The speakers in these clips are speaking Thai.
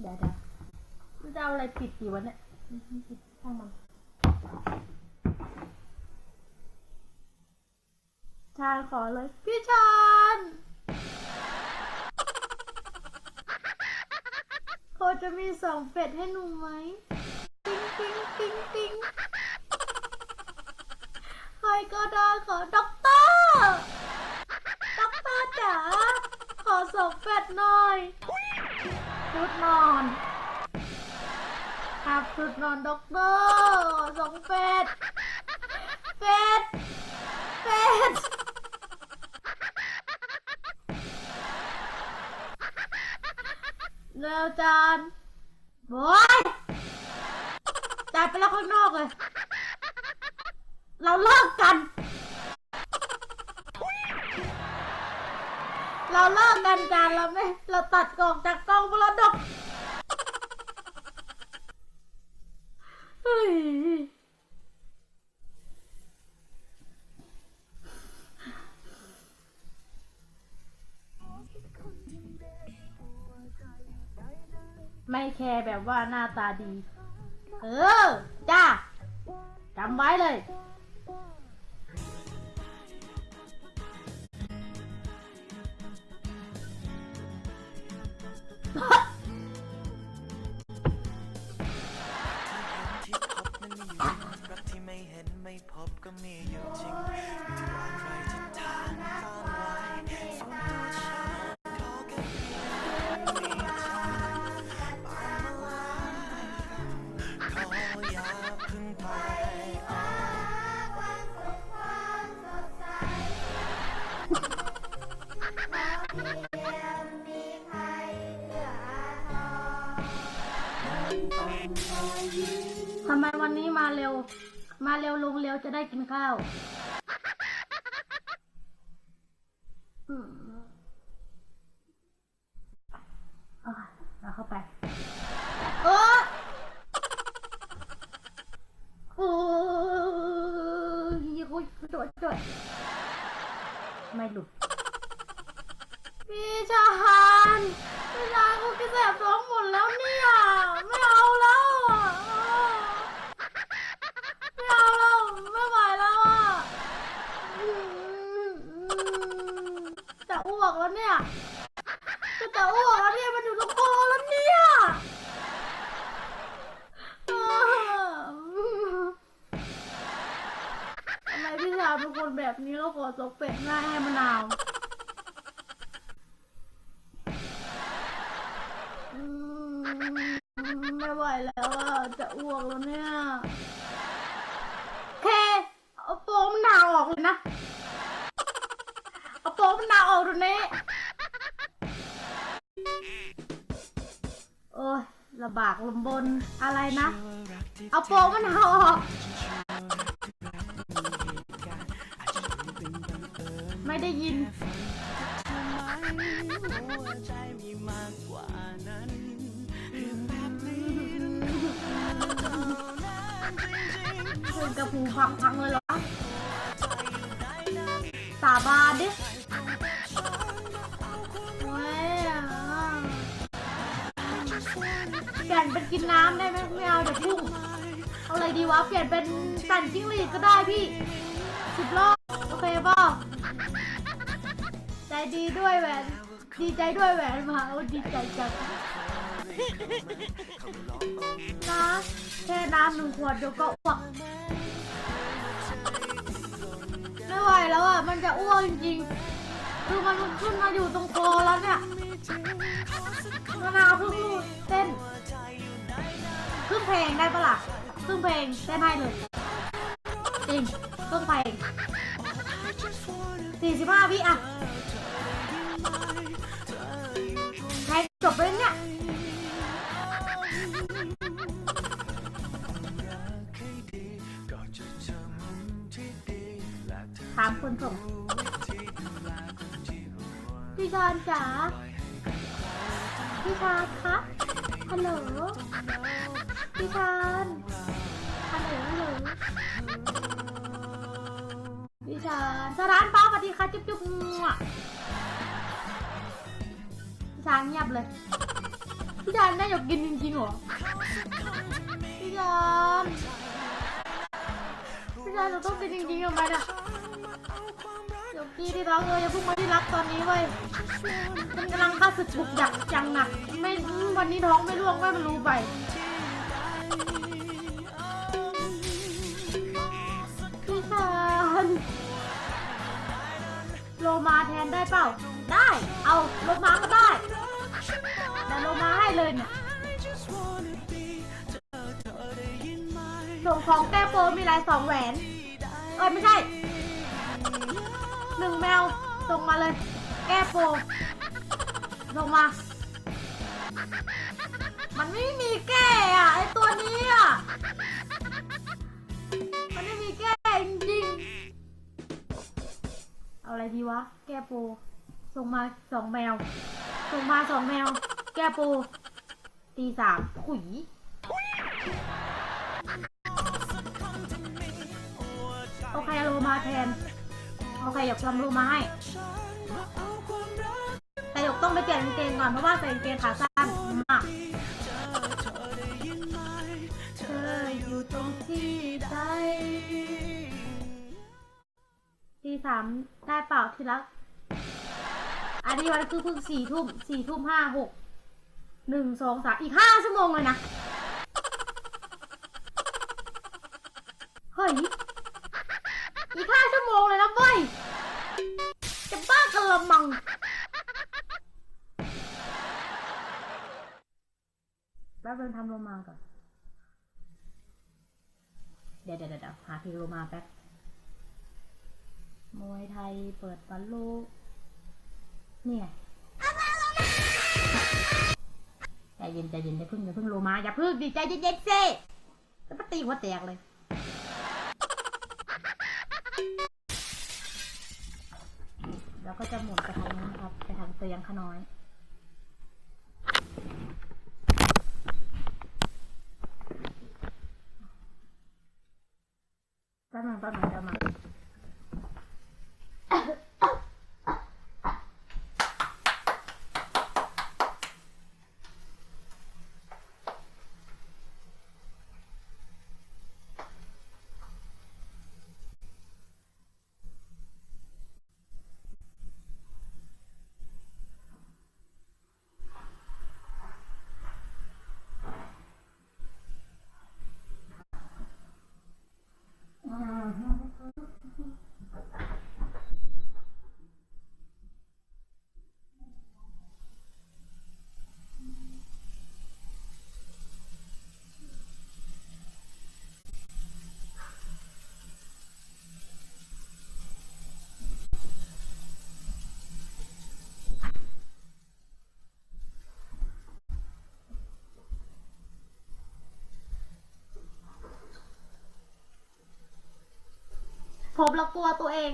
เดี๋ยวเดี๋ยวมันจะเอาอะไรปิดดีวะเนี่ยปิดช่างมัน ชาญขอเลย พี่ชาญพอจะมีสองเป็ดให้หนูไหม ติ๊งติ๊งติ๊งติ๊งใครก็ได้ขอด็อกเตอร์ ด็อกเตอร์จ๋า ขอสองเป็ดหน่อย ชุดนอนครับชุดนอนด็อกเตอร์สองเป็ดเป็ดเป็ดเร็วจานบอยจานไปแล้วข้างนอกเลย เราเลิกกัน เราเลิกกันจานเราไม่เราตัดกล่องจากกล้องมรดกเฮ้ยไม่แคร์แบบว่าหน้าตาดี เออ จ้าจำไว้เลย ก็มีอยู่จริงอยู่ที่ว่าใครจะทานไว้ส่วนตัวฉันขอแค่เพียงมีเธอไปมาลาขออย่าเพึ่งไปทำไมวันนี้มาเร็ว มาเร็วลงเร็วจะได้กินข้าวอืมเอาเอาเข้าไปโอ้โอ้ยคุยจวดจดไม่หลุดพี่ชานพี่ชานกูกินแสบท้องหมดแล้วเนี่ย ไม่เอาแล้วอะไม่เอาแล้วไม่ไหวแล้วอะอืมจะอ้ว กแล้วเนี่ยจะจะอ้วกแล้วเนี่ยมันอยู่ตรงคอแล้วเนี่ยอ่าทำไมพี่ชานเป็นคนแบบนี้แล้วขอซกเป็ดง่าให้มะนาวไม่ไหวแล้วอะจะอ้วกแล้วเนี่ย โอเคเอาโป๊มะนาวออกเลยนะ ನಾವು ಅವ್ರನ್ನೇ โอ้ยลำบากลำบนอะไรนะ เอาโปะมันหอกไม่ได้ยินคุณกระพูพังพังเลยเหรอสาบานดิ เป็นกินน้ำได้ไหมไม่เอาเดี๋ยวพุ่งเอาอะไรดีวะเปลี่ยนเป็นสั่นจิ้งหรีดก็ได้พี่สิบรอบโอเคเปล่าใจดีด้วยแหวน ดีใจด้วยแหวนมาโอ้ดีใจจังนะแค่น้ำหนึ่งขวดเดี๋ยวก็อ้วกไม่ไหวแล้วอะมันจะอ้วกจริงๆคือมันขึ้นมาอยู่ตรงคอแล้วเนี่ยมะนาวเพิ่งรูดเต้น เพลงได้ปะล่ะครึ่งเพลงเต้นให้เลยจริงครึ่งเพลงสี่สิบห้าวิอะใครจบไปเนี่ยถามคนส่งที่ดูแลคนที่หัวพี่ชานจ๋าพี่ชานคะฮัลโหล พี่ชานฮัลโหลฮัลโหลพี่ชานสร้านป้าสวัสดีค่ะจุ๊บจุ๊บงัวพี่ชานเงียบเลย พี่จานน่าอยากกินจริงๆหรอ พี่จานพี่จานเราต้องกินจริงๆทำไมน่ะเดี๋ยวกี้ที่รักเลยอย่าพิ่งมาที่รักตอนนี้เว้ยมันกำลังฆ่าศึกบุกอยากจังหนักไม่วันนี้ท้องไม่ร่วงไม่มันรู้ไป โลมาแทนได้เปล่า ได้ เอาโลมาก็ได้ แต่โลมาให้เลยเนี่ยส่งของแก้โปมีลายสองแหวน เอ้ยไม่ใช่ หนึ่งแมวส่งมาเลย แก้โปส่งมา มันไม่มี ดีวะ แก้โปรส่งมาสองแมว ส่งมาสองแมว แก้โปรตีสามขุยโอเคโลมาแทน โอเคหยกทำโลมาให้ แต่หยกต้องไปเปลี่ยนกางเกงก่อนเพราะว่าใส่กางเกงขาสั้นมาก สามได้เปล่าที่รัก อันนี้วันคือเพิ่งสี่ทุ่มสี่ทุ่มห้าหกหนึ่งสองสามอีกห้าชั่วโมงเลยนะ เฮ้ย อีกห้าชั่วโมงเลยนะเว้ย จะบ้ากันละมัง แป๊บนึงทำโลมาก่อน เดี๋ยวเดี๋ยวเดี๋ยวหาเพลงโลมาแป๊บ มวยไทยเปิดบอลลูกนี่ไงใจเย็นใจเย็นอย่าพึ่งอย่าพึ่งโลมาอย่าพึ่งดิใจเย็นๆสิจะมาตีหัวแตกเลยแล้วก็จะหมุนไปทางนู้นครับไปทางเตียงขน้อยแป๊บนึงแป๊บนึง พบแล้วกลัวตัวเอง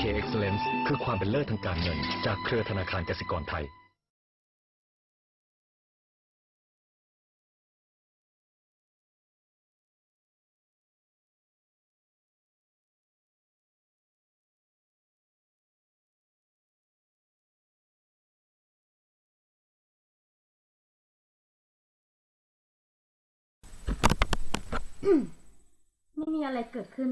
K Excellence คือความเป็นเลิศทางการเงิน จากเครือธนาคารกสิกรไทยไม่มีอะไรเกิดขึ้น